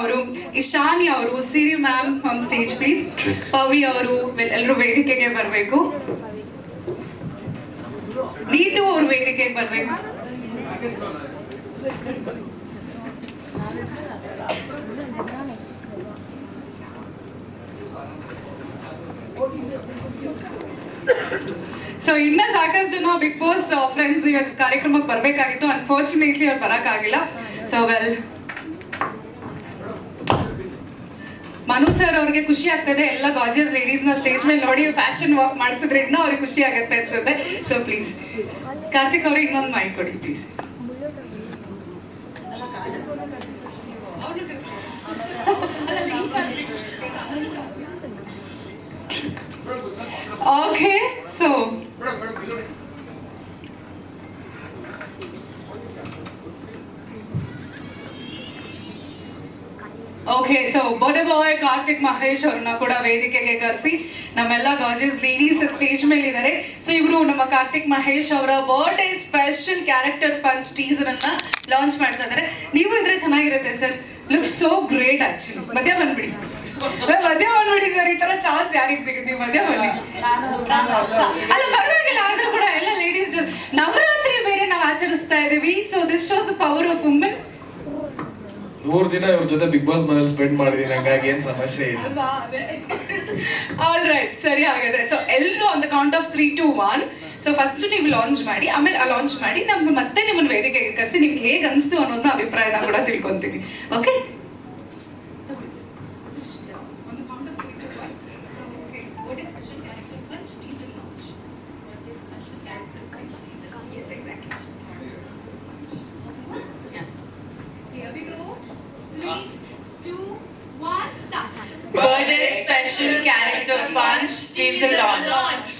ಅವರು ಇಶಾನಿ ಅವರು Siri ma'am on stage please Pavi ಅವರು ಎಲ್ಲರೂ ವೇದಿಕೆಗೆ ಬರಬೇಕು. ನೀತು ಅವರು ವೇದಿಕೆಗೆ ಬರಬೇಕು. ಸೊ ಇನ್ನ ಸಾಕಷ್ಟು ಜನ ಬಿಗ್ ಬಾಸ್ ಫ್ರೆಂಡ್ಸ್ ಇವತ್ತು ಕಾರ್ಯಕ್ರಮಕ್ಕೆ ಬರಬೇಕಾಗಿತ್ತು. ಅನ್ಫಾರ್ಚುನೇಟ್ಲಿ ಅವ್ರು ಬರೋಕ್ಕಾಗಿಲ್ಲ. ಸೊ ವೆಲ್ ಮನು ಸರ್ ಅವ್ರಿಗೆ ಖುಷಿ ಆಗ್ತದೆ. ಎಲ್ಲ ಗಾಜಿಯಸ್ ಲೇಡೀಸ್ನ ಸ್ಟೇಜ್ ಮೇಲೆ ನೋಡಿ ಫ್ಯಾಷನ್ ವಾಕ್ ಮಾಡಿಸಿದ್ರೆ ಇನ್ನೂ ಅವ್ರಿಗೆ ಖುಷಿ ಆಗುತ್ತೆ ಅನ್ಸುತ್ತೆ. ಸೊ ಪ್ಲೀಸ್ ಕಾರ್ತಿಕ್ ಅವ್ರಿಗೆ ಇನ್ನೊಂದು ಮೈಕ್ ಕೊಡಿ please okay okay so birthday boy Karthik Mahesh ಅವ್ರನ್ನ ಕೂಡ ವೇದಿಕೆಗೆ ಕರೆಸಿ. ನಮ್ಮೆಲ್ಲ ಗಾಜಸ್ ಲೇಡೀಸ್ ಸ್ಟೇಜ್ ಮೇಲೆ ಇದ್ದಾರೆ ಸೊ ಇವರು ನಮ್ಮ ಕಾರ್ತಿಕ್ ಮಹೇಶ್ ಅವರ birthday special character punch teaser ಅನ್ನ ಲಾಂಚ್ ಮಾಡ್ತಾ ಇದ್ದಾರೆ ನೀವು ಇದ್ರೆ ಚೆನ್ನಾಗಿರುತ್ತೆ sir look so great actually ಮಧ್ಯ ಬಂದ್ಬಿಡಿ. ಮಧ್ಯ ಬಂದ್ಬಿಡಿ ಸರ್ ಈ ತರ ಚಾನ್ಸ್ ಯಾರಿಗೆ ಸಿಗುತ್ತೆ? ಮಧ್ಯ ಬನ್ನಿ. ಅಲ್ಲ, ಪರವಾಗಿಲ್ಲ. ಆದ್ರೂ ಕೂಡ ಎಲ್ಲ ಲೇಡೀಸ್ ನವರಾತ್ರಿ ಬೇರೆ ನಾವು ಆಚರಿಸ್ತಾ ಇದೀವಿ. So this shows power of women ಮೂರ್ ದಿನ ಇವ್ರ ಜೊತೆ ಬಿಗ್ ಬಾಸ್ ಮನೇಲಿ ಸ್ಪೆಂಡ್ ಮಾಡಿದೀನಿ, ಹಂಗಾಗಿ ಏನ್ ಸಮಸ್ಯೆ ಇಲ್ಲ. ಆಲ್ ರೈಟ್ ಸರಿ ಹಾಗಾದ್ರೆ. ಸೊ ಎಲ್ಲರೂ on the count of three two one so first ನೀವು ಲಾಂಚ್ ಮಾಡಿ, ಆಮೇಲೆ ಲಾಂಚ್ ಮಾಡಿ, ನಮ್ಗೆ ಮತ್ತೆ ನಿಮ್ಮನ್ನು ವೇದಿಕೆಗೆ ಕರೆಸಿ ನಿಮ್ಗೆ ಹೇಗೆ ಅನಿಸ್ತು ಅನ್ನೋದನ್ನ ಅಭಿಪ್ರಾಯನ ಕೂಡ ತಿಳ್ಕೊಂತೀನಿ. Okay Here special character punch teaser launch.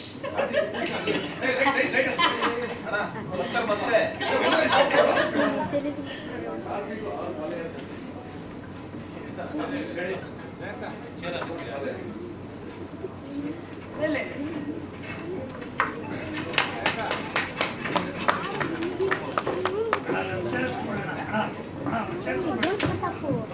Thank you.